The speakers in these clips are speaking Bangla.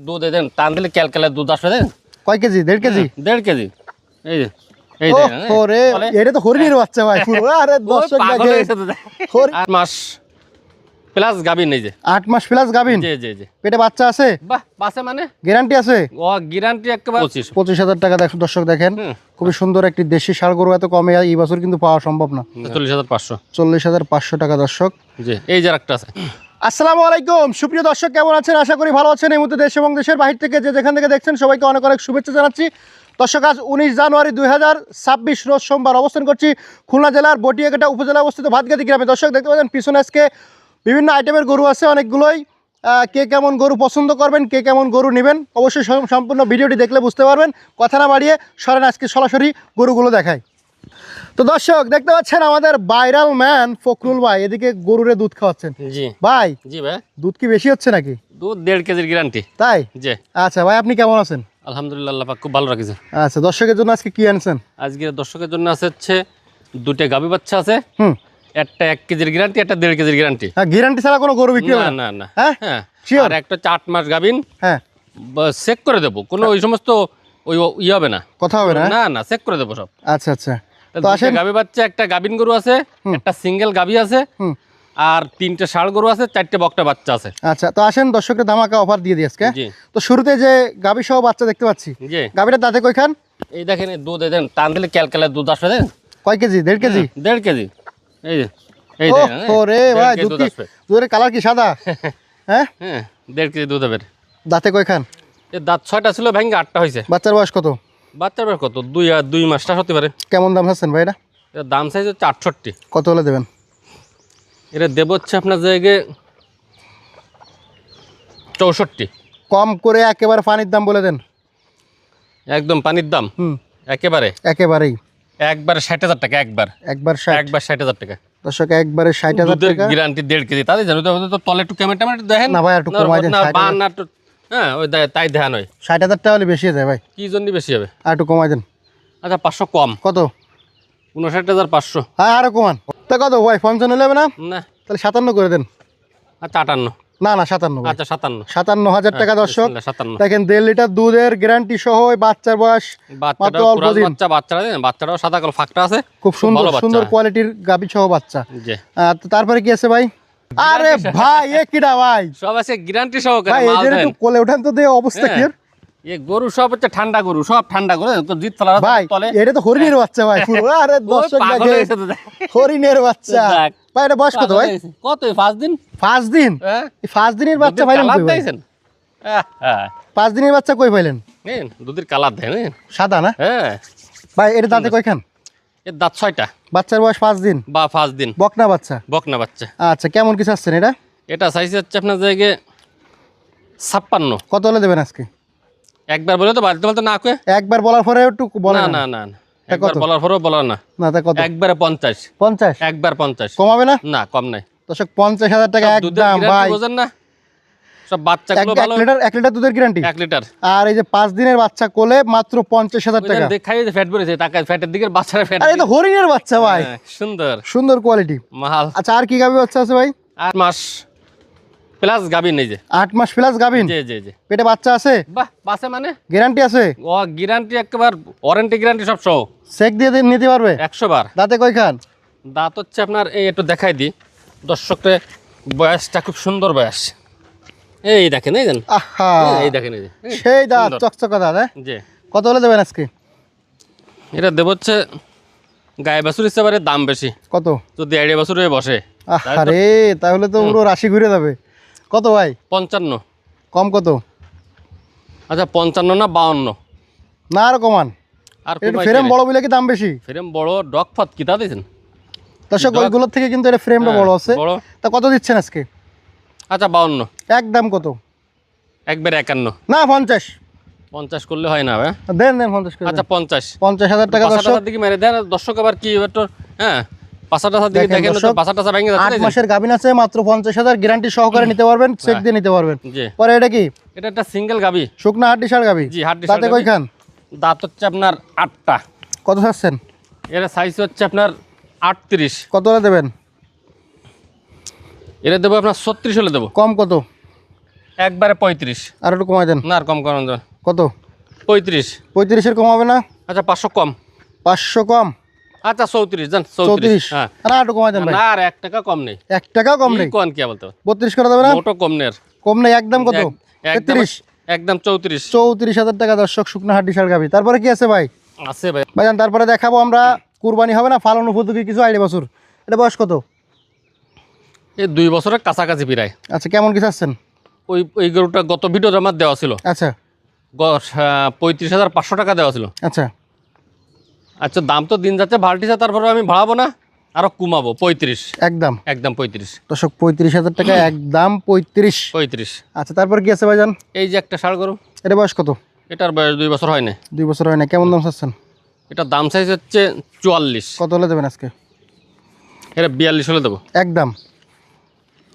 দুধ দেন টান দিলে ক্যালকালে দুধ আসবে দেন। কয় কেজি? দেড় কেজি? দেড় কেজি। এই যে এই ও দেখেন, এই, ওরে বলে, এটা তো হরিণের বাচ্চা ভাই পুরো। আরে দর্শক পাগল দেখে হয়েছে তো দেখ। হরি- আট মাস প্লাস গাবিন এই যে। আট মাস প্লাস গাবিন জি জি জি। পেটে বাচ্চা আছে? বাহ মানে? গ্যারান্টি আছে? ও গ্যারান্টি একেবারে পঁচিশ। পঁচিশ হাজার টাকা দর্শক দেখেন। খুবই সুন্দর একটি দেশি সার গরু এত কমে এই বছর কিন্তু পাওয়া সম্ভব না। চল্লিশ হাজার পাঁচশো। চল্লিশ হাজার পাঁচশো টাকা দর্শক। জি এই যে একটা আছে। আসসালামু আলাইকুম। সুপ্রিয় দর্শক, কেমন আছেন? আশা করি ভালো আছেন। এই মুহূর্তে দেশ এবং দেশের বাহির থেকে যে যেখান থেকে দেখছেন, সবাইকে অনেক অনেক শুভেচ্ছা জানাচ্ছি। দর্শক, আজ উনিশ জানুয়ারি দুই হাজার ছাব্বিশ রোজ সোমবার অবস্থান করছি খুলনা জেলার বটিয়াঘাটা উপজেলা অবস্থিত ভাতগাতি গ্রামে। দর্শক, দেখতে পাচ্ছেন, পিছনে আজকে বিভিন্ন আইটেমের গরু আছে, অনেকগুলোই। কে কেমন গরু পছন্দ করবেন, কে কেমন গরু নেবেন, অবশ্যই সম্পূর্ণ ভিডিওটি দেখলে বুঝতে পারবেন। কথা না বাড়িয়ে সরেন আজকে সরাসরি গরুগুলো দেখায় তো দর্শক দেখতে পাচ্ছেন আমাদের ভাইরাল ম্যান ফখরুল ভাই এদিকে গরুরে দুধ খাওয়াচ্ছেন। জি। ভাই জি ভাই। দুধ কি বেশি হচ্ছে নাকি? দুধ দেড় কেজির গ্যারান্টি তাই? জি। আচ্ছা ভাই আপনি কেমন আছেন? আলহামদুলিল্লাহ আল্লাহ পাক খুব ভালো রাখেছে। আচ্ছা দর্শকের জন্য আজকে কি আনছেন? আজকে দর্শকের জন্য আছে হচ্ছে দুটো গাবি বাচ্চা আছে। হুম। একটা এক কেজির গ্যারান্টি একটা দেড় কেজির গ্যারান্টি হ্যাঁ গ্যারান্টি ছাড়া কোনো গরু বিক্রি না না? না হ্যাঁ? হ্যাঁ? আর একটা চার মাস গাবিন হ্যাঁ। চেক করে দেবো। কোনো ওই সমস্ত ওই ইয়ে হবে না। কথা হবে না না না চেক করে দেবো সব। আচ্ছা আচ্ছা। তো আসেন। গাবি বাচ্চা একটা গাবিন গরু আছে একটা সিঙ্গেল গাবি আছে আর তিনটে ষাড় গরু আছে চারটে বকটা বাচ্চা আছে। আচ্ছা তো আসেন ধামাকা অফার দিয়ে দিই আজকে। তো শুরুতে যে সহ বাচ্চা দেখতে পাচ্ছি দাঁতে কয়খান? এই দেখেন এই দুধ দেন টান দিলে দুধ আসবে দেন। কয় কেজি? দেড় কেজি? দেড় কেজি। এই যে ভাই দুধ দুধের কালার কি সাদা? হ্যাঁ? হ্যাঁ দেড় কেজি দুধ হবে। দাঁতে কয়খান? দাঁত ছয়টা ছিল ভেঙে আটটা হয়েছে বাচ্চার বয়স কত? বাচ্চার বয়স কত? দুই আর দুই মাসটা হতে পারে। কেমন দাম চাচ্ছেন ভাই এটা দাম চাইছে হচ্ছে আটষট্টি কত হলে দেবেন? এটা দেব হচ্ছে আপনার জায়গায় চৌষট্টি। কম করে একেবারে পানির দাম বলে দেন। একদম পানির দাম? হুম। একেবারে? একেবারেই। একবারে ষাট হাজার টাকা একবার। একবার একবার ষাট হাজার টাকা। দর্শক একবারে ষাট হাজার টাকা। গ্যারান্টি দেড় কেজি। তাদের জানো তো তলে একটু ক্যামেরা ট্যামেরা দেখেন। না ভাই, একটু কমাই দেন, না, 60 না একটু হ্যাঁ ওই তাই হয় ষাট হাজার টাকা হলে বেশি হয়ে যায় ভাই। কি জন্য বেশি হবে? আর একটু কমাই দেন। আচ্ছা পাঁচশো কম। কত? উনষাট হাজার পাঁচশো। হ্যাঁ আরও কমান। তা কত? ভাই পঞ্চান্ন নেবে না? না। তাহলে সাতান্ন করে দেন। আচ্ছা আটান্ন। না না সাতান্ন আচ্ছা সাতান্ন। সাতান্ন হাজার টাকা দর্শক। সাতান্ন। দেখেন দেড় লিটার দুধের গ্যারান্টি সহ বাচ্চার বয়স মাত্র বাচ্চাটাও অল্প দিন। বাচ্চা বাচ্চারা বাচ্চাটাও সাদা কালো ফাঁকটা আছে। খুব সুন্দর সুন্দর কোয়ালিটির গাভী সহ বাচ্চা। তারপরে কি আছে ভাই? আরে ভাই এ কিডা ভাই? সব আছে গ্যারান্টি সহকারে ভাই এদের একটু কোলে উঠান তো দে অবস্থা কি এ গরু সব হচ্ছে ঠান্ডা গরু সব ঠান্ডা গরু তো জিত তলা ভাই এটা তো হরিণের বাচ্চা ভাই পুরো। আরে দর্শক দেখে। হরিণের বাচ্চা। ভাই এটা বয়স কত ভাই? কত পাঁচ দিন? পাঁচ দিন? হ্যাঁ। এই পাঁচ দিনের বাচ্চা ভাই? হ্যাঁ। পাঁচ দিনের বাচ্চা কই পাইলেন? দুধের কালার দেন সাদা না? হ্যাঁ। ভাই এটা দাঁতে কয়খান? এর দাঁত ছয়টা। বাচ্চার বয়স পাঁচ দিন? বা পাঁচ দিন। বকনা বাচ্চা? বকনা বাচ্চা। আচ্ছা কেমন কি চাচ্ছেন এটা? এটা সাইজ হচ্ছে আপনার জায়গায় ছাপ্পান্ন। কত হলে দেবেন আজকে? একবার বলে তো বাড়িতে বলতে না কয়ে। একবার বলার পরে একটু বলেন না না। না একবার বলার পরেও বলার না। না তা কত? একবারে পঞ্চাশ। পঞ্চাশ? একবার পঞ্চাশ। কমাবে না? না কম নাই। দর্শক পঞ্চাশ হাজার টাকা একদম ভাই। বোঝেন না। সব এক বাচ্চাগুলো এক ভালো লিটার এক লিটার দুধের গ্যারান্টি এক লিটার। আর এই যে পাঁচ দিনের বাচ্চা কোলে মাত্র পঞ্চাশ হাজার টাকা। দেখাই যে ফ্যাট বেড়েছে টাকা ফ্যাটের দিকে বাচ্চারা ফ্যাট আর এই তো হরিণের বাচ্চা ভাই। সুন্দর। সুন্দর কোয়ালিটি মাল আচ্ছা আর কি গাভী বাচ্চা আছে ভাই? আট মাস। প্লাস গাবি নেই যে। আট মাস প্লাস গাভিন জি জি জি। পেটে বাচ্চা আছে? বাহ বাসে মানে? গ্যারান্টি আছে? ও গ্যারান্টি একবার ওয়ারেন্টি গ্যারান্টি সব সহ। চেক দিয়ে নিতে পারবে? একশো বার। দাঁতে কয় খান দাঁত হচ্ছে আপনার এই একটু দেখাই দিই। দর্শককে বয়সটা খুব সুন্দর বয়স। এই দেখেন এই দেন। আহা। এই দেখেন এই সেই দাঁত। চকচকা দাঁত? জি। কত হলে দেবেন আজকে? এটা দেব হচ্ছে গায়ে বাছুর হিসেবে দাম বেশি। কত? যদি আড়াই বছর হয়ে বসে। আরে তাহলে তো পুরো রাশি ঘুরে যাবে। কত ভাই? পঞ্চান্ন। কম কত? আচ্ছা পঞ্চান্ন না বাউন্ন? না আর কমান। আর ফ্রেম বড় বলে কি দাম বেশি? ফ্রেম বড় ডগ ফত কিতা দিয়েছেন দর্শক ওইগুলোর থেকে কিন্তু এটা ফ্রেমটা হ্যাঁ, বড় আছে। তা কত দিচ্ছেন আজকে? আচ্ছা বাউন্ন। একদম কত? একবার একান্ন। না পঞ্চাশ। পঞ্চাশ করলে হয় না ভাই দেন দেন পঞ্চাশ আচ্ছা পঞ্চাশ। পঞ্চাশ হাজার টাকা দর্শক। দিকে মেরে দেন। দর্শক আবার কি একটু হ্যাঁ? মাসের গাভিন আছে মাত্র পঞ্চাশ হাজার গ্যারান্টি সহকারে নিতে পারবেন চেক দিয়ে নিতে পারবেন। পরে এটা কি? এটা একটা সিঙ্গেল শুকনা হাড্ডি সার গাভি। তাতে দাঁত হচ্ছে আপনার আটটা। কত চাচ্ছেন? এর সাইজ হচ্ছে আপনার আটত্রিশ। কত দেবেন? এটা দেবো আপনার ছত্রিশ হলে দেবো। কম কত? একবারে পঁয়ত্রিশ। আর একটু কমাই দেন। না আর কম করানো যাবে কত? পঁয়ত্রিশ। পঁয়ত্রিশের কম হবে না? আচ্ছা পাঁচশো কম। পাঁচশো কম? আচ্ছা চৌত্রিশ জান চৌত্রিশ। হ্যাঁ। না একটু কমাই দেন না আর এক টাকা কম নেই। এক টাকাও কম নেই? কি কোন কি বলতে? বত্রিশ করে দেবে না? মোটো কম নেই কম নেই একদম কত? এক- একদম তেত্রিশ? একদম চৌত্রিশ। চৌত্রিশ হাজার টাকা দর্শক শুকনো হাড্ডি সার গাবি তারপরে কি আছে ভাই? আছে ভাই। ভাইজান তারপরে দেখাবো আমরা কুরবানি হবে না ফালন উপযোগী কিছু আইডি বছর। এটা বয়স কত? এই দুই বছরের কাছাকাছি প্রায়। আচ্ছা কেমন কি চাচ্ছেন? ওই ওই গরুটা গত ভিডিওতে আমার দেওয়া ছিল। আচ্ছা। পঁয়ত্রিশ হাজার পাঁচশো টাকা দেওয়া ছিল। আচ্ছা। আচ্ছা দাম তো দিন যাচ্ছে ভাল্টিছে তারপরে আমি ভাড়াবো না আরও কমাবো পঁয়ত্রিশ। একদম। একদম পঁয়ত্রিশ। দর্শক পঁয়ত্রিশ হাজার টাকা একদম পঁয়ত্রিশ। পঁয়ত্রিশ। আচ্ছা তারপর কি আছে ভাইজান? এই যে একটা ষাড় গরু। এটা বয়স কত? এটার বয়স দুই বছর হয় না দুই বছর হয় না কেমন দাম চাচ্ছেন? এটার দাম সাইজ হচ্ছে চুয়াল্লিশ। কত হলে দেবেন আজকে? এটা বিয়াল্লিশ হলে দেবো। একদম।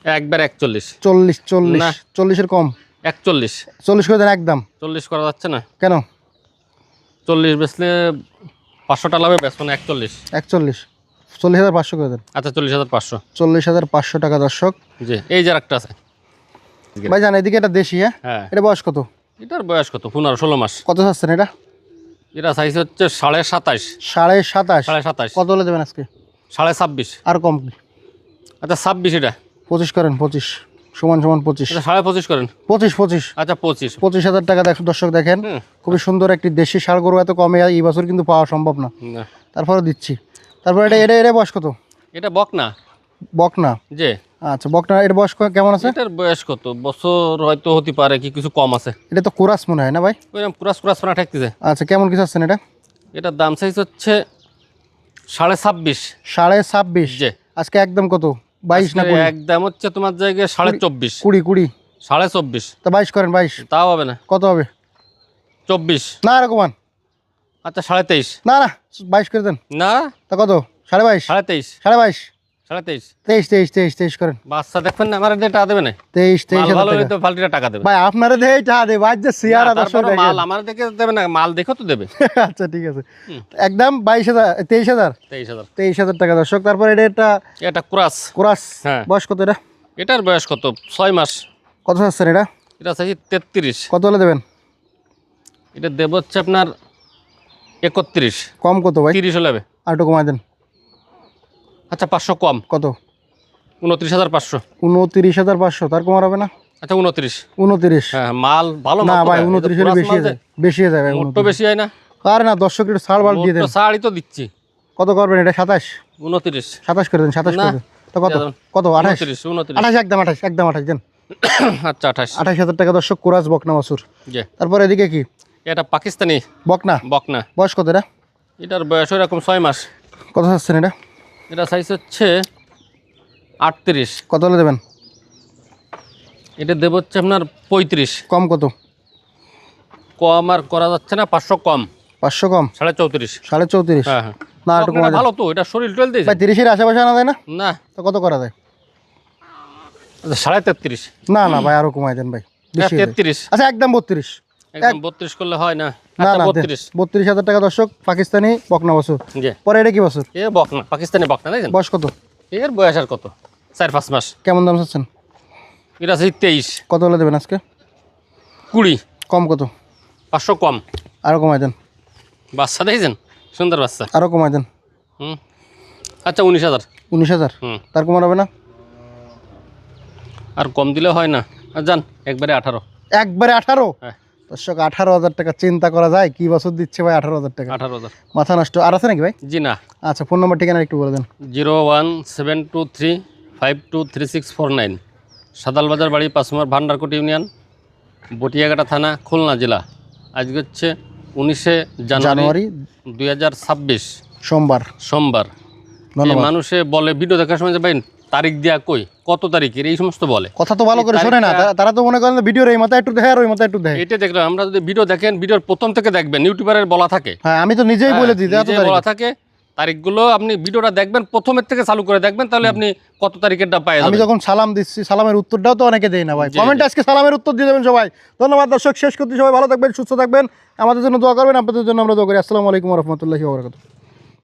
একবার একচল্লিশ। চল্লিশ চল্লিশ। চল্লিশের কম। একচল্লিশ। চল্লিশ করে দেন একদম। চল্লিশ করা যাচ্ছে না? কেন? চল্লিশ বেচলে পাঁচশো টাকা লাগবে বেচবো না একচল্লিশ। একচল্লিশ। চল্লিশ হাজার পাঁচশো করে দেন। আচ্ছা চল্লিশ হাজার পাঁচশো। চল্লিশ হাজার পাঁচশো টাকা দর্শক। জি এই যে একটা আছে। ভাই জান এদিকে এটা দেশি হ্যাঁ? হ্যাঁ। এটা বয়স কত? এটার বয়স কত? পনেরো ষোলো মাস। কত চাচ্ছেন এটা? এটা সাইজ হচ্ছে সাড়ে সাতাশ। সাড়ে সাতাশ। সাড়ে সাতাশ। কত হলে দেবেন আজকে? সাড়ে ছাব্বিশ। আর কম আচ্ছা ছাব্বিশ এটা। পঁচিশ করেন পঁচিশ। সমান সমান পঁচিশ। এটা সাড়ে পঁচিশ করেন? পঁচিশ পঁচিশ। আচ্ছা পঁচিশ। পঁচিশ হাজার টাকা দেখ দর্শক দেখেন খুবই সুন্দর একটি দেশি ষাড় গরু এত কমে এই বছর কিন্তু পাওয়া সম্ভব না। না। তারপরে দিচ্ছি। তারপরে এটা এটা এটা বয়স কত? এটা বক না বকনা? যে আচ্ছা বকনা এর বয়স কেমন আছে? এটার বয়স কত? বছর হয়তো হতে পারে কি কিছু কম আছে। এটা তো কোরাস মনে হয় না ভাই? ওইরকম কুরাস কুরাস ফোনা ঠেকতেছে। আচ্ছা কেমন কিছু আছেন এটা? এটার দাম সাইজ হচ্ছে সাড়ে ছাব্বিশ। সাড়ে ছাব্বিশ। যে আজকে একদম কত? বাইশ না একদম হচ্ছে তোমার জায়গায় সাড়ে চব্বিশ। কুড়ি কুড়ি। সাড়ে চব্বিশ। তা বাইশ করেন বাইশ। তাও হবে না। কত হবে? চব্বিশ। না রকমান আচ্ছা সাড়ে তেইশ। না না বাইশ করে দেন। না? তা কত? সাড়ে বাইশ। সাড়ে তেইশ। সাড়ে বাইশ। সাড়ে তেইশ। তেইশ তেইশ তেইশ তেইশ করেন। বাচ্চা দেখবেন না আমার দিয়ে টাকা দেবে না। তেইশ তেইশ মাল ভালো টাকা তো টাকা দেবে। ভাই আপনারা দেই টা দে ভাই যে সিয়ারা দর্শক মাল আমার দেখে দেবে না মাল দেখো তো দেবে। আচ্ছা ঠিক আছে। একদম বাইশ হাজার তেইশ হাজার? তেইশ হাজার। তেইশ হাজার টাকা দর্শক তারপর এটা একটা এটা ক্রাস। কোরাস হ্যাঁ। বয়স কত এটা? এটার বয়স কত? ছয় মাস। কত চাচ্ছেন এটা? এটা চাইছি তেত্রিশ। কত হলে দেবেন? এটা দেব হচ্ছে আপনার একত্রিশ। কম কত ভাই? তিরিশ হলে আর একটু কমাই দেন। আচ্ছা পাঁচশো কম। কত? উনত্রিশ হাজার পাঁচশো। উনত্রিশ হাজার পাঁচশো তার কমার হবে না? আচ্ছা উনত্রিশ। উনত্রিশ। হ্যাঁ মাল ভালো না ভাই। উনত্রিশ বেশি হয়ে যায় বেশি হয়ে যায় ভাই দেয়। তো বেশি হয় না। আরে না দর্শক একটু ছাড় বাল দিয়ে দেন। মোট তো দিচ্ছি। কত করবেন এটা সাতাশ? উনত্রিশ। সাতাশ করে দেন সাতাশ করে দেন। তো কত? কত? আঠাশ? আঠাশ একদম আঠাশ একদম আঠাশ দেন। আচ্ছা আঠাশ। আঠাশ হাজার টাকা দর্শক কোরাস বকনা মাসুর। তারপর এদিকে কি? এটা পাকিস্তানি। বকনা? বকনা। বয়স কত এটা? এটার বয়স এরকম ছয় মাস। কত চাচ্ছেন এটা? এটা সাইজ হচ্ছে আটত্রিশ। কত হলে দেবেন? এটা দেব হচ্ছে আপনার পঁয়ত্রিশ। কম কত? কম আর করা যাচ্ছে না পাঁচশো কম। পাঁচশো কম? সাড়ে চৌত্রিশ। সাড়ে চৌত্রিশ? হ্যাঁ হ্যাঁ। না একটু ভালো তো এটা শরীর টল দিয়েছে ভাই তিরিশের আশেপাশে আনা যায় না? না। তো কত করা যায়? আচ্ছা, সাড়ে তেত্রিশ। না না ভাই আরও কমাই দেন ভাই। তেত্রিশ। আচ্ছা একদম বত্রিশ। একদম বত্রিশ করলে হয় না। না আচ্ছা না বত্রিশ। বত্রিশ হাজার টাকা দর্শক পাকিস্তানি বকনা বছর। জি। পরে এটা কি বছর? এ বকনা পাকিস্তানি বকনা দেখছেন বয়স কত? এর বয়স আর কত? চার পাঁচ মাস। কেমন দাম চাচ্ছেন? এটা আছে তেইশ। কত হলে দেবেন আজকে? কুড়ি। কম কত? পাঁচশো কম। আরও কমাই দেন। বাচ্চা দেখেছেন? সুন্দর বাচ্চা। আরও কমাই দেন। হুম। আচ্ছা উনিশ হাজার। উনিশ হাজার? হুম। তার কমান হবে না? আর কম দিলে হয় না। যান একবারে আঠারো। একবারে আঠারো? হ্যাঁ। দর্শক আঠারো হাজার টাকা চিন্তা করা যায়। কি বছর দিচ্ছে ভাই আঠারো হাজার টাকা? আঠারো হাজার। মাথা নষ্ট। আর আছে নাকি ভাই? জি না। আচ্ছা ফোন নম্বর ঠিকানা একটু বলে দেন। Zero one seven two three five two three six four nine. সাদালবাজার বাড়ি পাঁচমার ভান্ডারকোট ইউনিয়ন বটিয়াঘাটা থানা খুলনা জেলা। আজকে হচ্ছে উনিশে জানুয়ারি দুই হাজার ছাব্বিশ। সোমবার। সোমবার। মানুষে বলে ভিডিও দেখার সময় যে ভাই তারিখ দেওয়া কই? কত তারিখের? এই সমস্ত বলে। কথা তো ভালো করে শোনে না। তারা- তো মনে করেন ভিডিওর এই মাথায় একটু দেখে আর ওই মাথায় একটু দেখে এটা দেখলাম আমরা যদি ভিডিও দেখেন ভিডিওর প্রথম থেকে দেখবেন ইউটিউবারের বলা থাকে। হ্যাঁ আমি তো নিজেই বলে দিই হ্যাঁ, এত তারিখ। বলা থাকে। তারিখগুলো আপনি ভিডিওটা দেখবেন প্রথমের থেকে চালু করে দেখবেন তাহলে আপনি কত তারিখেরটা পাই আমি যখন সালাম দিচ্ছি সালামের উত্তরটাও তো অনেকে দেয় না ভাই। কমেন্ট আজকে সালামের উত্তর দিয়ে দেবেন সবাই। ধন্যবাদ দর্শক। শেষ করতে সবাই। ভালো থাকবেন সুস্থ থাকবেন। আমাদের জন্য দোয়া করবেন। আপনাদের জন্য আমরা দোয়া করি। আসসালামু আলাইকুম রহমতুল্লাহি ওবরাকাতুহ